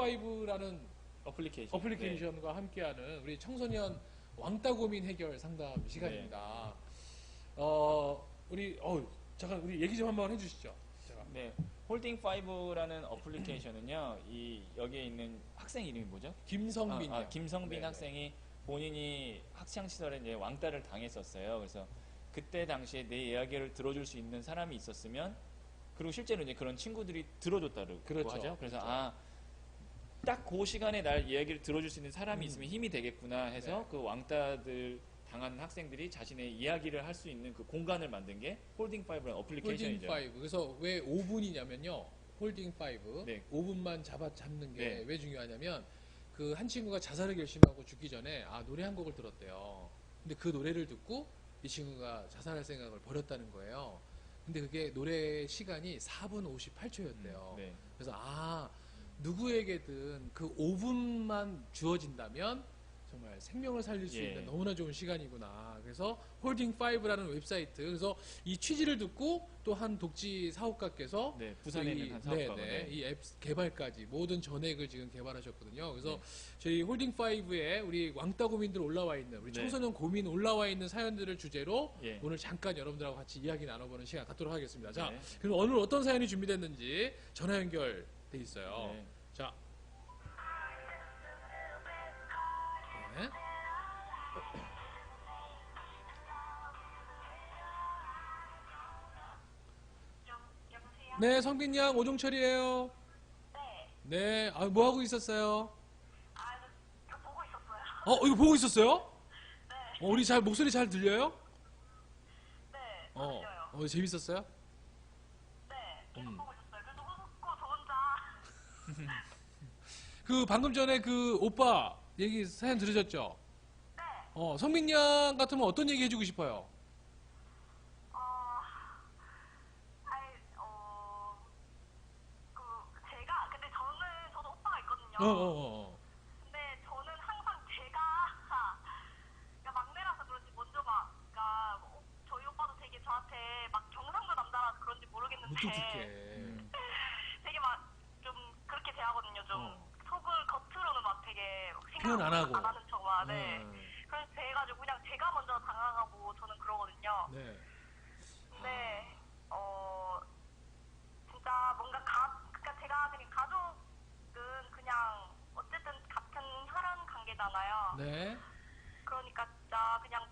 홀딩5라는 어플리케이션. 어플리케이션과 함께하는 우리 청소년 왕따 고민 해결 상담 시간입니다. 어, 우리, 어, 잠깐, 우리 얘기 좀 한번 해주시죠. 제가. 네. 홀딩 5라는 어플리케이션은요. 이 여기에 있는 학생 이름이 뭐죠? 김성빈. 아, 아, 김성빈 네. 학생이 본인이 학창 시절에 이제 왕따를 당했었어요. 그래서 그때 당시에 내 이야기를 들어줄 수 있는 사람이 있었으면 그리고 실제로 이제 그런 친구들이 들어줬다고 그렇죠. 하죠. 그래서 그렇죠. 아. 딱 그 시간에 날 이야기를 들어줄 수 있는 사람이 있으면 힘이 되겠구나 해서 음. 네. 그 왕따들 당한 학생들이 자신의 이야기를 할 수 있는 그 공간을 만든 게 홀딩 5라는 어플리케이션이죠. 홀딩 5. 그래서 왜 5분이냐면요. 홀딩 5. 네. 5분만 잡아 잡는 게 네. 왜 중요하냐면 그 한 친구가 자살을 결심하고 죽기 전에 아, 노래 한 곡을 들었대요. 근데 그 노래를 듣고 이 친구가 자살할 생각을 버렸다는 거예요. 근데 그게 노래 시간이 4분 58초였대요. 네. 그래서 아 누구에게든 그 5분만 주어진다면 정말 생명을 살릴 수 예. 있는 너무나 좋은 시간이구나. 그래서 홀딩 5라는 웹사이트. 그래서 이 취지를 듣고 또 한 독지 사업가께서 네, 부산에 이- 있는 한 사업가가 네, 네, 네. 이앱 개발까지 모든 전액을 지금 개발하셨거든요. 그래서 네. 저희 홀딩 5에 우리 왕따 고민들 올라와 있는 우리 네. 청소년 고민 올라와 있는 사연들을 주제로 예. 오늘 잠깐 여러분들하고 같이 이야기 나눠보는 시간 갖도록 하겠습니다. 자, 네. 그럼 오늘 어떤 사연이 준비됐는지 전화 연결 돼 있어요. 네. 자. 네. 네, 성빈 양 오종철이에요. 네. 네, 아, 뭐 하고 있었어요? 아, 이거, 이거 보고 있었어요. 어, 이거 보고 있었어요? 네. 어, 우리 잘 목소리 잘 들려요? 네. 어, 들려요. 어 재밌었어요? 네. 계속 음. 보고 있었어요. 그래서 웃고 저 혼자. 그 방금 전에 그 오빠 얘기 사연 들으셨죠? 네. 어, 성빈 양 같으면 어떤 얘기 해주고 싶어요? 어, 아이, 어, 그, 제가, 근데 저는, 저도 오빠가 있거든요. 어, 어, 어. 근데 저는 항상 제가, 그러니까 막내라서 그런지 먼저 막, 그러니까 뭐, 저희 오빠도 되게 저한테 막 경상도 남자라서 그런지 모르겠는데. 되게 막 좀 그렇게 대하거든요. 좀 어. 속을 겉으로는 막 되게 막 생각 표현 안 하고. 안 하는 척만. 네. 음, 그래서 돼가지고 그냥 제가 먼저 당황하고 저는 그러거든요. 네. 근데 어 진짜 뭔가 가 그러니까 제가 되게 가족은 그냥 어쨌든 같은 혈연 관계잖아요. 네. 그러니까 진짜 그냥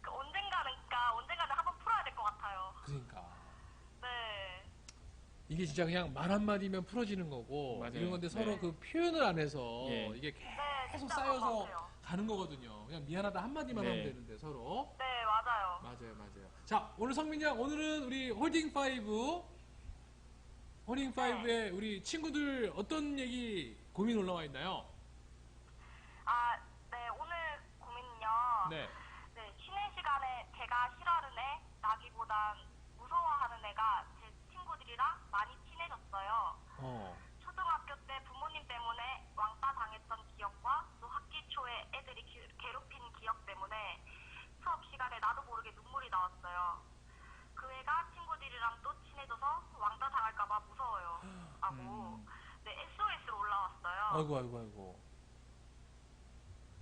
그 언젠가는 그러니까 언젠가는 한번 풀어야 될 것 같아요. 그러니까. 네. 이게 진짜 그냥 말 한마디면 풀어지는 거고 맞아요. 이런 건데 서로 네. 그 표현을 안 해서 예. 이게 네, 계속 쌓여서. 가는 거거든요. 그냥 미안하다 한마디만 네. 하면 되는데 서로. 네, 맞아요. 맞아요, 맞아요. 자, 오늘 성민 양, 오늘은 우리 홀딩 5, 홀딩 5에 우리 친구들 어떤 얘기 고민 올라와 있나요? 아, 네, 오늘 고민은요. 네. 네, 쉬는 시간에 제가 싫어하는 애, 나기보단 무서워하는 애가 제 친구들이랑 많이 친해졌어요. 어. 초등학교 때 부모님 때문에 왕따 당했던 기억과 또 학기 초에 애들이 기- 괴롭힌 기억 때문에 수업 시간에 나도 모르게 눈물이 나왔어요. 그 애가 친구들이랑 또 친해져서 왕따 당할까봐 무서워요. 하고 음. 네, SOS로 올라왔어요. 아이고, 아이고, 아이고.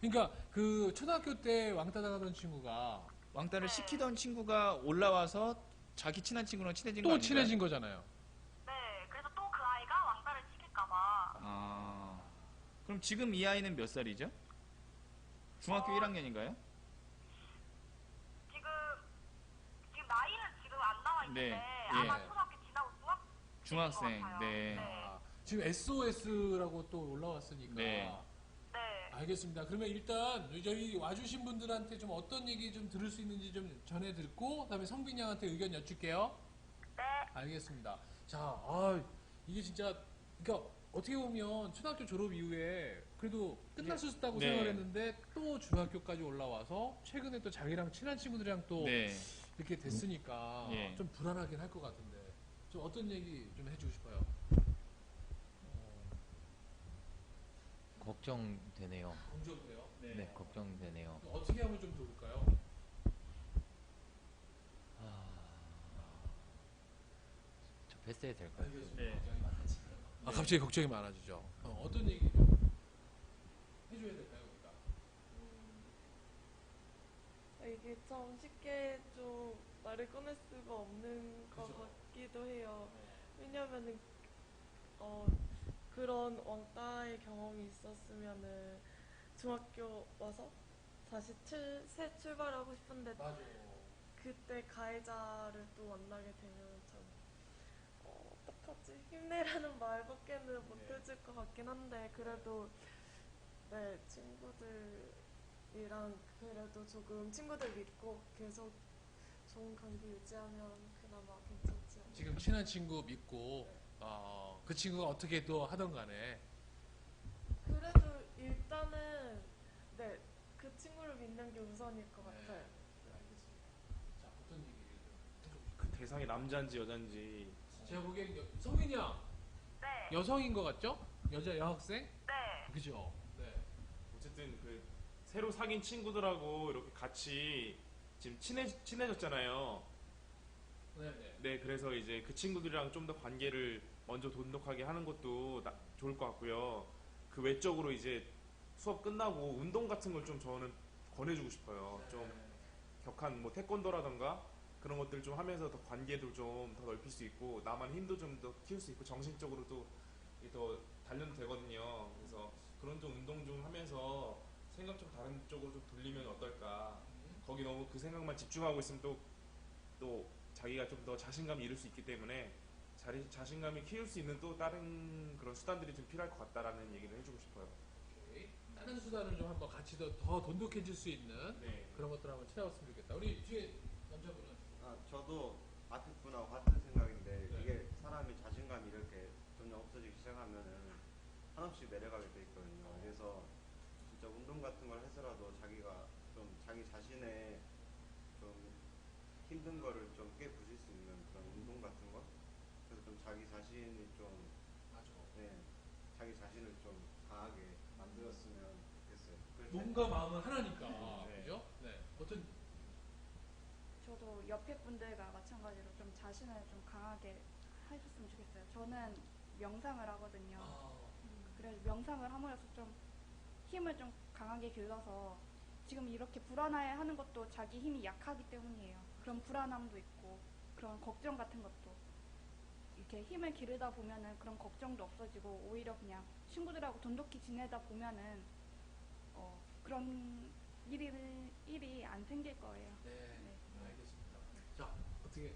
그러니까 그 초등학교 때 왕따 당하던 친구가 왕따를 네. 시키던 친구가 올라와서 자기 친한 친구랑 친해진 거 또 아닌가요? 친해진 거잖아요. 네, 그래서 또 그 아이가 왕따를 시킬까봐. 아. 그럼 지금 이 아이는 몇 살이죠? 중학교 어. 1학년인가요? 지금 지금 나이는 지금 안 나와 있는데 네, 아마 예. 초등학교 지나고 중학 중학생. 것 같아요. 네. 네. 아, 지금 SOS라고 또 올라왔으니까. 네. 네. 알겠습니다. 그러면 일단 저희 와주신 분들한테 좀 어떤 얘기 좀 들을 수 있는지 좀 전해 듣고 그다음에 성빈 양한테 의견 여쭐게요. 네. 알겠습니다. 자, 아, 이게 진짜 그러니까 어떻게 보면 초등학교 졸업 이후에 그래도 끝났었다고 네. 생각했는데 또 중학교까지 올라와서 최근에 또 자기랑 친한 친구들이랑 또 네. 이렇게 됐으니까 예. 좀 불안하긴 할 것 같은데 좀 어떤 얘기 좀 해주고 싶어요. 걱정되네요. 긍정돼요. 네, 걱정되네요. 어떻게 하면 좀 좋을까요? 저 패스해도 될까요? 네. 아, 갑자기 걱정이 많아지죠. 어, 떤 얘기 좀 해줘야 될까요, 우리가? 아, 이게 참 쉽게 좀 말을 꺼낼 수가 없는 것 그죠. 같기도 해요. 왜냐면은 어 그런 왕따의 경험이 있었으면은 중학교 와서 다시 출, 새 출발하고 싶은데 맞아. 그때 가해자를 또 만나게 되면 참 어, 어떡하지 힘내라는 말밖에는 못 네. 해줄 것 같긴 한데 그래도 네 친구들이랑 그래도 조금 친구들 믿고 계속 좋은 관계 유지하면 그나마 괜찮지 않을까 지금 친한 친구 믿고 어, 그 친구가 어떻게 또 하던 간에 그래도 일단은 네 그 친구를 믿는 게 우선일 것 같아요. 네, 알겠습니다. 자, 어떤 얘기를 좀 해주고 그 대상이 남자인지 여자인지? 제가 보기엔 여- 성민이 형 네. 여성인 것 같죠? 여자 여학생? 네. 그죠? 네. 어쨌든 그 새로 사귄 친구들하고 이렇게 같이 지금 친해 친해졌잖아요. 네, 네. 네, 그래서 이제 그 친구들이랑 좀 더 관계를 먼저 돈독하게 하는 것도 나- 좋을 것 같고요. 그 외적으로 이제 수업 끝나고 운동 같은 걸 좀 저는 권해주고 싶어요. 좀 격한 뭐 태권도라던가 그런 것들 좀 하면서 더 관계도 좀 더 넓힐 수 있고 나만 힘도 좀 더 키울 수 있고 정신적으로도 더 단련도 되거든요. 그래서 그런 좀 운동 좀 하면서 생각 좀 다른 쪽으로 좀 돌리면 어떨까. 거기 너무 그 생각만 집중하고 있으면 또, 또 자기가 좀 더 자신감 이 잃을 수 있기 때문에 자리, 자신감이 키울 수 있는 또 다른 그런 수단들이 좀 필요할 것 같다라는 얘기를 해주고 싶어요. 오케이. 다른 수단을 좀 한번 같이 더, 더 돈독해질 수 있는 네. 그런 것들 한번 찾아봤으면 좋겠다. 우리 뒤에 남자분은 아, 저도 앞에 분하고 같은 생각인데 네. 이게 사람이 자신감이 이렇게 점점 없어지기 시작하면은 한없이 내려가게 돼 있거든요. 그래서 진짜 운동 같은 걸 해서라도 자기가 좀 자기 자신의 좀 힘든 거를 좀 깨부실 수 있는 그런 운동 같은 거. 그래서 좀 자기 자신이 좀 맞아. 네, 자기 자신을 좀 강하게 만들었으면 좋겠어요. 그래서 몸과 마음은 하나니까. 네. 그죠? 네. 어떤 저도 옆에 분들과 마찬가지로 좀 자신을 좀 강하게 하셨으면 좋겠어요. 저는 명상을 하거든요. 아, 그래서 명상을 함으로써 좀 힘을 좀 강하게 길러서 지금 이렇게 불안해 하는 것도 자기 힘이 약하기 때문이에요. 그런 불안함도 있고 그런 걱정 같은 것도 이렇게 힘을 기르다 보면은 그런 걱정도 없어지고 오히려 그냥 친구들하고 돈독히 지내다 보면은 어, 그런 일이 일이 안 생길 거예요. 네. 네. 알겠습니다. 자, 어떻게 네.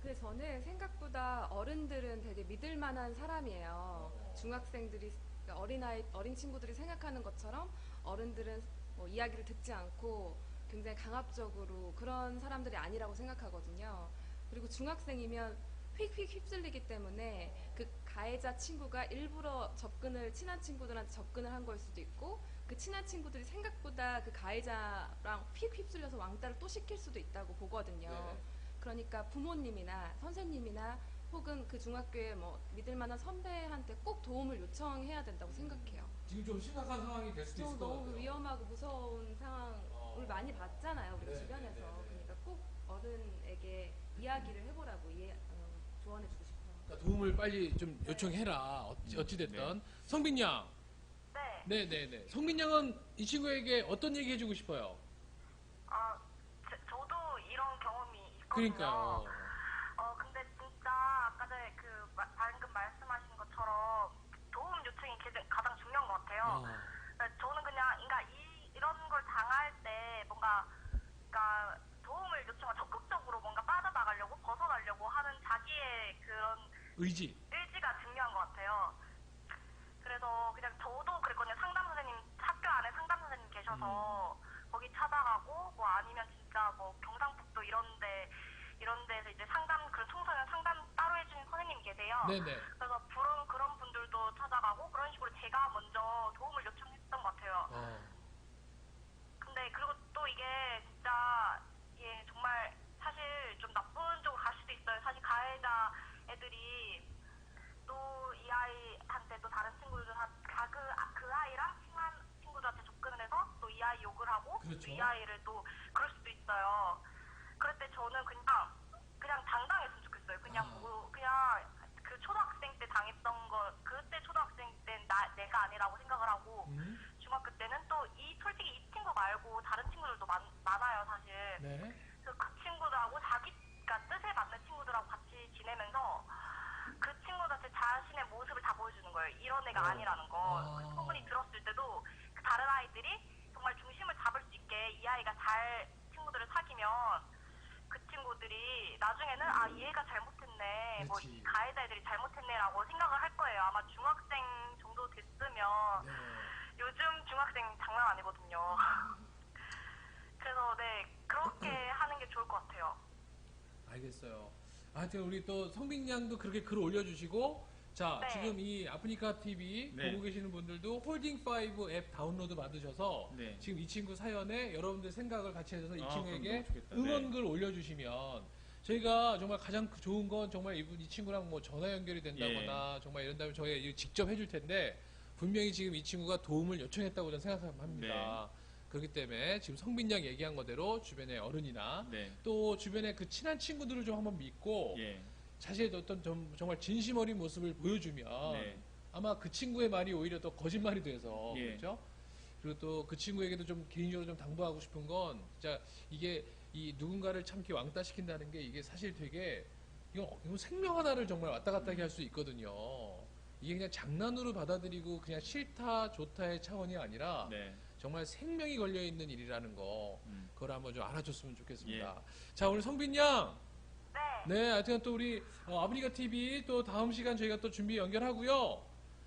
근데 저는 생각보다 어른들은 되게 믿을 만한 사람이에요. 어. 중학생들이 어린아이 어린 친구들이 생각하는 것처럼 어른들은 뭐 이야기를 듣지 않고 굉장히 강압적으로 그런 사람들이 아니라고 생각하거든요. 그리고 중학생이면 휙휙 휩쓸리기 때문에 그 가해자 친구가 일부러 접근을 친한 친구들한테 접근을 한 걸 수도 있고 그 친한 친구들이 생각보다 그 가해자랑 휙 휩쓸려서 왕따를 또 시킬 수도 있다고 보거든요. 네. 그러니까 부모님이나 선생님이나 혹은 그 중학교에 뭐 믿을 만한 선배한테 꼭 도움을 요청해야 된다고 생각해요. 지금 좀 심각한 상황이 될 수도 있을 좀것 너무 같아요. 위험하고 무서운 상황을 어. 많이 봤잖아요, 우리가 네, 주변에서. 네, 네, 네. 그러니까 꼭 어른에게 이야기를 해보라고 이해, 어, 조언해주고 싶어요. 그러니까 도움을 빨리 좀 요청해라. 어찌, 어찌됐든. 성빈 양. 네. 네네네. 성빈 양은 이 친구에게 어떤 얘기 해주고 싶어요? 아, 제- 저도 이런 경험이 있거든요. 그러니까요. 어, 근데 진짜 아까 전에 그 마- 방금 말씀하신 것처럼 도움 요청이 가장- 가장 중요한 것 같아요. 아, 네, 저는 그냥 그러니까 이, 이런 걸 당할 때 뭔가 그러니까 도움을 요청하 적극적으로 뭔가 빠져나가려고 벗어나려고 하는 자기의 그런 의지. 의지가 중요한 것 같아요. 그래서 그냥 저도 그랬거든요. 상담 선생님 학교 안에 상담 선생님 계셔서 거기 찾아가고 뭐 아니면 진짜 뭐 경상북도 이런데 이런 데서 이제 상담 그런 청소년 상담 따로 해주는 선생님 계세요. 네네. 그래서 그런 그런 분들도 찾아가고 그런 식으로 제가 먼저 도움을 요청했던 것 같아요. 어, 근데 그리고 또 이게 진짜 예 정말 사실 좀 나쁜 쪽으로 갈 수도 있어요. 사실 가해자 애들이 또 이 아이한테 또 다른 친구들한테 그, 그 아이랑 친한 친구들한테 접근을 해서 또 이 아이 욕을 하고 그렇죠. 또 이 아이를 또 그럴 수도 있어요. 그럴 때 저는 그냥 그냥 당당했으면 좋겠어요. 그냥 아. 뭐 그냥 그 초등학생 때 당했던 거 그때 초등학생 때는 나 내가 아니라고 생각을 하고 음, 중학교 때는 또 이 솔직히 이 친구 말고 다른 친구들도 많, 많아요 사실. 네. 그 친구들하고 자기가 뜻에 맞는 친구들하고 같이 지내면서 그 친구들 제 자신의 모습을 다 보여주는 거예요. 이런 애가 어. 아니라는 거. 아. 그 소문이 들었을 때도 그 다른 아이들이 정말 중심을 잡을 수 있게 이 아이가 잘 친구들을 사귀면 그 친구들이 나중에는 아이 애가 잘못했네, 뭐. 이 가해자 애들이 잘못했네라고 생각을 할 거예요. 아마 중학생 정도 됐으면 네. 요즘 중학생 장난 아니거든요. 그래서 네 그렇게 하는 게 좋을 것 같아요. 알겠어요. 하여튼 우리 또 성빈 양도 그렇게 글 올려주시고 자 네. 지금 이 아프리카 TV 네. 보고 계시는 분들도 홀딩 5 앱 다운로드 받으셔서 네. 지금 이 친구 사연에 여러분들 생각을 같이 해서 이 아, 친구에게 그럼 너무 좋겠다. 응원글 올려주시면 저희가 정말 가장 좋은 건 정말 이분 이 친구랑 뭐 전화 연결이 된다거나 예. 정말 이런다면 저희가 이거 직접 해줄 텐데 분명히 지금 이 친구가 도움을 요청했다고 저는 생각합니다. 네. 그렇기 때문에 지금 성빈 양 얘기한 거대로 주변의 어른이나 네. 또 주변에 그 친한 친구들을 좀 한번 믿고 예. 자신의 어떤 좀 정말 진심 어린 모습을 보여주면 네. 아마 그 친구의 말이 오히려 더 거짓말이 돼서 예. 그렇죠? 그리고 또 그 친구에게도 좀 개인적으로 좀 당부하고 싶은 건 진짜 이게 이 누군가를 참기 왕따 시킨다는 게 이게 사실 되게 이거, 이거 생명 하나를 정말 왔다 갔다 하게 할 수 있거든요. 이게 그냥 장난으로 받아들이고 그냥 싫다 좋다의 차원이 아니라 네. 정말 생명이 걸려 있는 일이라는 거 음. 그걸 한번 좀 알아줬으면 좋겠습니다. 예. 자 오늘 성빈 양 네, 네, 하여튼 또 우리 어, 아프리카 TV 또 다음 시간 저희가 또 준비 연결하고요.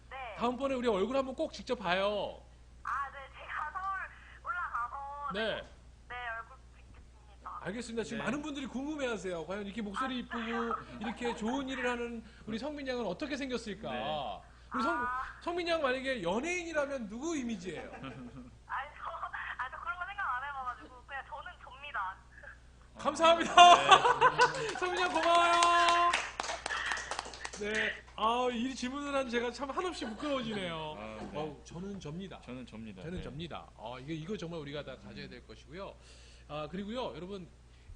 네. 다음번에 우리 얼굴 한번 꼭 직접 봐요. 아, 네, 제가 서울 올라가서 네, 네, 네, 얼굴 뵙겠습니다. 알겠습니다. 지금 네. 많은 분들이 궁금해하세요. 과연 이렇게 목소리 이쁘고 이렇게 좋은 일을 하는 우리 성빈 양은 어떻게 생겼을까? 네. 우리 성 성빈 양 만약에 연예인이라면 누구 이미지예요? 아니, 저, 아, 저 그런 거 생각 안 해봐가지고 그냥 저는 접니다. 감사합니다. 성빈 양 고마워요. 네, 아, 이 질문을 한 제가 참 한없이 부끄러워지네요. 아, 네. 어우, 저는 접니다. 저는 접니다. 저는 네. 접니다. 아, 이거, 이거 정말 우리가 다 가져야 될 것이고요. 아, 그리고요, 여러분,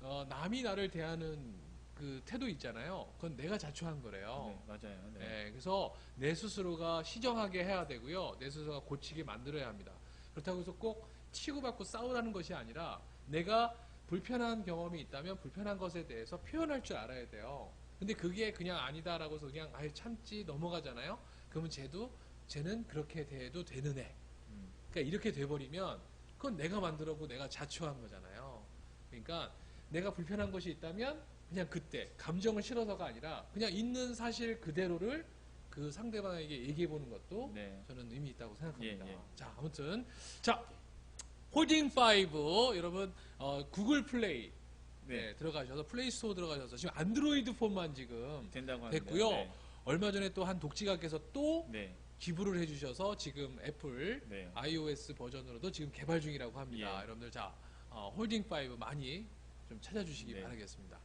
어, 남이 나를 대하는 그 태도 있잖아요. 그건 내가 자초한 거래요. 네, 맞아요. 네. 네, 그래서 내 스스로가 시정하게 해야 되고요. 내 스스로가 고치게 만들어야 합니다. 그렇다고 해서 꼭 치고받고 싸우라는 것이 아니라 내가 불편한 경험이 있다면 불편한 것에 대해서 표현할 줄 알아야 돼요. 근데 그게 그냥 아니다라고 해서 그냥 아예 참지 넘어가잖아요. 그러면 쟤도 쟤는 그렇게 대해도 되는 애. 음. 그러니까 이렇게 돼버리면 그건 내가 만들었고 내가 자초한 거잖아요. 그러니까 내가 불편한 것이 있다면 그냥 그때 감정을 실어서가 아니라 그냥 있는 사실 그대로를 그 상대방에게 얘기해 보는 것도 네. 저는 의미 있다고 생각합니다. 예, 예. 자, 아무튼 자 홀딩 5 여러분 어, 구글 플레이 네, 네. 들어가셔서 플레이 스토어 들어가셔서 지금 안드로이드 폰만 지금 된다고. 됐고요. 네. 얼마 전에 또 한 독지가께서 또 네. 기부를 해주셔서 지금 애플 네. iOS 버전으로도 지금 개발 중이라고 합니다. 예. 여러분들 자 어, 홀딩 5 많이 좀 찾아주시기 네. 바라겠습니다. 자